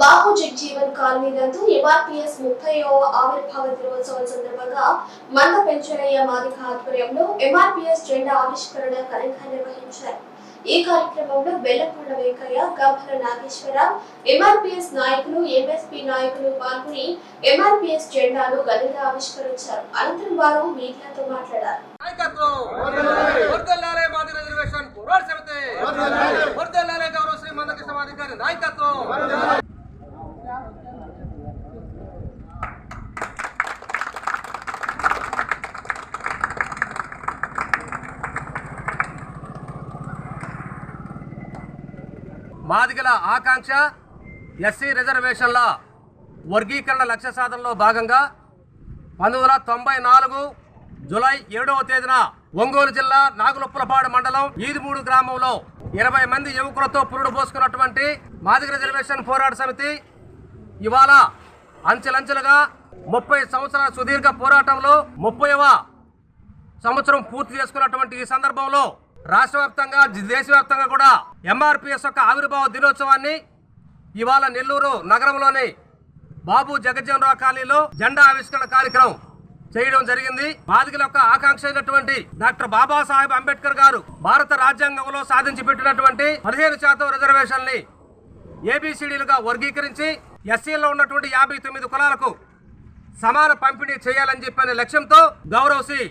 బాపు Jagjivan colony నందు ఎంఆర్పిఎస్ ముప్పైవ ఆవిర్భావ దినోత్సవం సందర్భంగా మంద పెంచరయ్య మాదిక ఆధ్వర్యంలో ఎంఆర్పిఎస్ జెండా ఆవిష్కరణ ఘనంగా నిర్వహించారు. ఈ కార్యక్రమంలో బెల్లకొండ వెంకయ్య గంభల నాగేశ్వర ఎంఆర్పిఎస్ నాయకులు ఎంఎస్పి నాయకులు పాల్గొని ఎంఆర్పిఎస్ జెండాను ఘనంగా ఆవిష్కరించారు. అనంతరం వారు మీడియాతో మాట్లాడారు. గౌరవ శ్రీ మందకృష్ణ నాయకత్వం! మాదిగల ఆకాంక్ష ఎస్సీ రిజర్వేషన్ల వర్గీకరణ లక్ష్య సాధనలో భాగంగా పంతొమ్మిది వందల తొంభై నాలుగు జులై ఏడవ తేదీన ఒంగోలు జిల్లా నాగులొప్పులపాడు మండలం ఈదిమూడు గ్రామంలో ఇరవై మంది యువకులతో పురుడు పోసుకున్నటువంటి మాదిగ రిజర్వేషన్ పోరాట సమితి ఇవాళ అంచెలంచెలుగా ముప్పై సంవత్సరాల సుదీర్ఘ పోరాటంలో ముప్పైవ సంవత్సరం పూర్తి చేసుకున్నటువంటి ఈ సందర్భంలో రాష్ట్ర వ్యాప్తంగా దేశవ్యాప్తంగా కూడా ఎంఆర్పిఎస్ యొక్క ఆవిర్భావ దినోత్సవాన్ని ఇవాళ నెల్లూరు నగరంలోని బాబు జగజ్జనరావు కాలనీలో జెండా ఆవిష్కరణ కార్యక్రమం చేయడం జరిగింది. బాధికుల యొక్క ఆకాంక్ష అయినటువంటి డాక్టర్ బాబాసాహెబ్ అంబేద్కర్ గారు భారత రాజ్యాంగంలో సాధించి పెట్టినటువంటి పదిహేను శాతం రిజర్వేషన్ని ఏబిసిడీలుగా వర్గీకరించి ఎస్సీలో ఉన్నటువంటి యాభై తొమ్మిది కులాలకు సమాన పంపిణీ చేయాలని చెప్పిన లక్ష్యంతో గౌరవ్ శ్రీ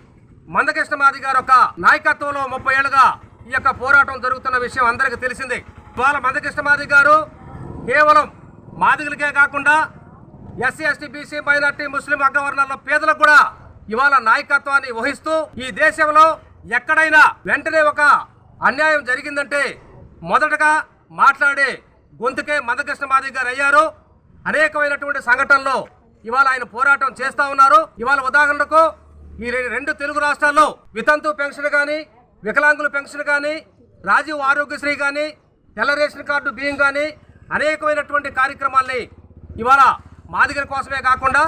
మందకృష్ణ మాది గారి యొక్క నాయకత్వంలో ముప్పై ఏళ్ళుగా ఈ యొక్క పోరాటం జరుగుతున్న విషయం అందరికీ తెలిసిందే. ఇవాళ మందకృష్ణ మాది గారు కేవలం మాదిగలకే కాకుండా ఎస్సీ ఎస్టీ బీసీ మైనార్టీ ముస్లిం అగ్రవర్ణాల పేదలకు కూడా ఇవాళ నాయకత్వాన్ని వహిస్తూ ఈ దేశంలో ఎక్కడైనా వెంటనే ఒక అన్యాయం జరిగిందంటే మొదటగా మాట్లాడే గొంతుకే మందకృష్ణ మాది గారు అయ్యారు. అనేకమైనటువంటి సంఘటనలో ఇవాళ ఆయన పోరాటం చేస్తా ఉన్నారు. ఇవాళ ఉదాహరణకు ఈ రెండు తెలుగు రాష్ట్రాల్లో వితంతు పెన్షన్ కానీ వికలాంగుల పెన్షన్ కానీ రాజీవ్ ఆరోగ్యశ్రీ కానీ తెల్ల రేషన్ కార్డు బియ్యం కానీ అనేకమైనటువంటి కార్యక్రమాల్ని ఇవాళ మాదిగల కోసమే కాకుండా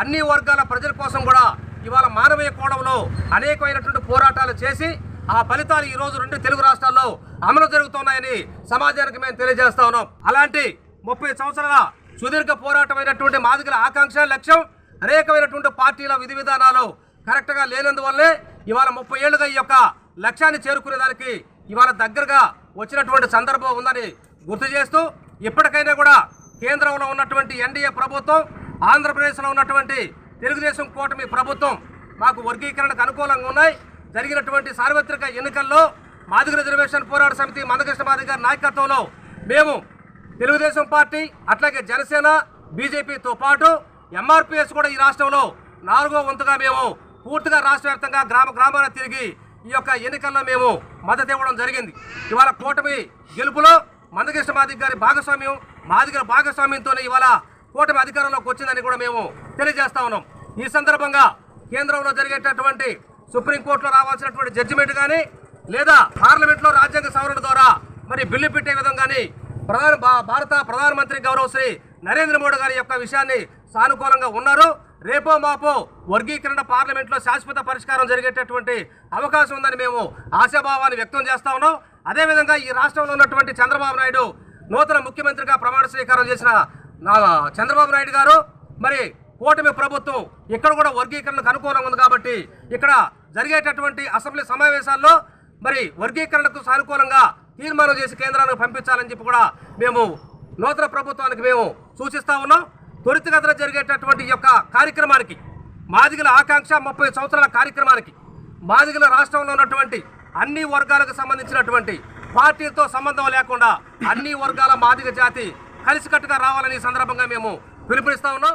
అన్ని వర్గాల ప్రజల కోసం కూడా ఇవాళ మానవీయ కోణంలో అనేకమైనటువంటి పోరాటాలు చేసి ఆ ఫలితాలు ఈరోజు రెండు తెలుగు రాష్ట్రాల్లో అమలు జరుగుతున్నాయని సమాజానికి మేము తెలియజేస్తా ఉన్నాం. అలాంటి ముప్పై సంవత్సరాల సుదీర్ఘ పోరాటమైనటువంటి మాదిగల ఆకాంక్ష లక్ష్యం అనేకమైనటువంటి పార్టీల విధి విధానాలు కరెక్ట్గా లేనందువల్లే ఇవాళ ముప్పై ఏళ్ళుగా ఈ యొక్క లక్ష్యాన్ని చేరుకునే దానికి ఇవాళ దగ్గరగా వచ్చినటువంటి సందర్భం ఉందని గుర్తు చేస్తూ ఇప్పటికైనా కూడా కేంద్రంలో ఉన్నటువంటి ఎన్డీఏ ప్రభుత్వం ఆంధ్రప్రదేశ్లో ఉన్నటువంటి తెలుగుదేశం కూటమి ప్రభుత్వం మాకు వర్గీకరణకు అనుకూలంగా ఉన్నాయి. జరిగినటువంటి సార్వత్రిక ఎన్నికల్లో మాదిగ రిజర్వేషన్ పోరాట సమితి మందకృష్ణ మాదిగ గారి నాయకత్వంలో మేము తెలుగుదేశం పార్టీ అట్లాగే జనసేన బీజేపీతో పాటు ఎంఆర్పిఎస్ కూడా ఈ రాష్ట్రంలో నాలుగో వంతుగా మేము పూర్తిగా రాష్ట్ర వ్యాప్తంగా గ్రామ గ్రామాన తిరిగి ఈ యొక్క ఎన్నికల్లో మేము మద్దతు ఇవ్వడం జరిగింది. ఇవాళ కూటమి గెలుపులో మందకృష్ణ మాదిగ గారి భాగస్వామ్యం మాదిగల భాగస్వామ్యంతోనే ఇవాళ కూటమి అధికారంలోకి వచ్చిందని కూడా మేము తెలియజేస్తా ఉన్నాం. ఈ సందర్భంగా కేంద్రంలో జరిగేటటువంటి సుప్రీంకోర్టులో రావాల్సినటువంటి జడ్జిమెంట్ కానీ లేదా పార్లమెంట్లో రాజ్యాంగ సవరణ ద్వారా మరి బిల్లు పెట్టే విధంగాని ప్రధాన భా- భారత ప్రధానమంత్రి గౌరవ్ శ్రీ నరేంద్ర మోడీ గారి యొక్క విషయాన్ని సానుకూలంగా ఉన్నారు. రేపో మాపో వర్గీకరణ పార్లమెంట్లో శాశ్వత పరిష్కారం జరిగేటటువంటి అవకాశం ఉందని మేము ఆశాభావాన్ని వ్యక్తం చేస్తా ఉన్నాం. అదేవిధంగా ఈ రాష్ట్రంలో ఉన్నటువంటి చంద్రబాబు నాయుడు నూతన ముఖ్యమంత్రిగా ప్రమాణ స్వీకారం చేసిన నా చంద్రబాబు నాయుడు గారు మరి కూటమి ప్రభుత్వం ఇక్కడ కూడా వర్గీకరణకు అనుకూలంగా ఉంది కాబట్టి ఇక్కడ జరిగేటటువంటి అసెంబ్లీ సమావేశాల్లో మరి వర్గీకరణకు సానుకూలంగా తీర్మానం చేసి కేంద్రానికి పంపించాలని చెప్పి కూడా మేము నూతన ప్రభుత్వానికి మేము సూచిస్తా ఉన్నాం. త్వరితగతిన జరిగేటటువంటి యొక్క కార్యక్రమానికి మాదిగల ఆకాంక్ష ముప్పై సంవత్సరాల కార్యక్రమానికి మాదిగల రాష్ట్రంలో ఉన్నటువంటి అన్ని వర్గాలకు సంబంధించినటువంటి పార్టీలతో సంబంధం లేకుండా అన్ని వర్గాల మాదిగ జాతి కలిసికట్టుగా రావాలని ఈ సందర్భంగా మేము పిలుపునిస్తా ఉన్నాం.